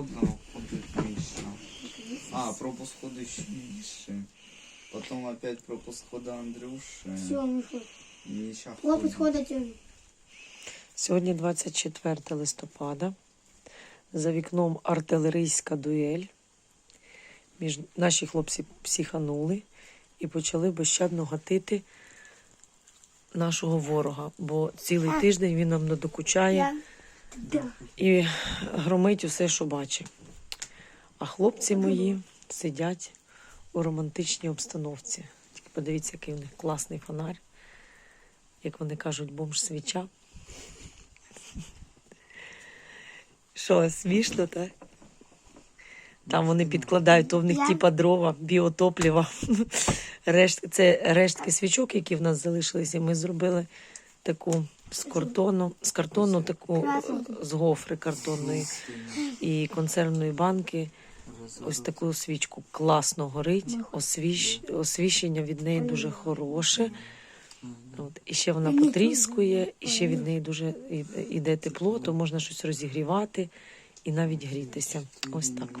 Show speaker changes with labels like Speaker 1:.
Speaker 1: холодно, ходить Миша. А, пропуск ходу ще Миши. Потом опять пропуск хода Андрюши.
Speaker 2: Все, мы Хлопець
Speaker 1: ходит.
Speaker 2: ходить.
Speaker 3: Сьогодні 24 листопада. За вікном артилерійська дуель. Між... Наші хлопці психанули і почали безщадно гатити нашого ворога, бо цілий тиждень він нам надокучає.
Speaker 2: Да.
Speaker 3: і громить усе, що бачить. А хлопці мої сидять у романтичній обстановці. Тільки подивіться, який у них класний фонарь. Як вони кажуть, бомж свіча. Що, смішно, так? Там вони підкладають, то в них типа дрова, біотопліва. Решт, це рештки свічок, які в нас залишилися. і Ми зробили таку з картону, з картону, таку з гофри картонної і консервної банки. Ось таку свічку класно горить. Освіщ... Освіщення від неї дуже хороше. От. І ще вона потріскує, і ще від неї дуже іде тепло, то можна щось розігрівати і навіть грітися. Ось так.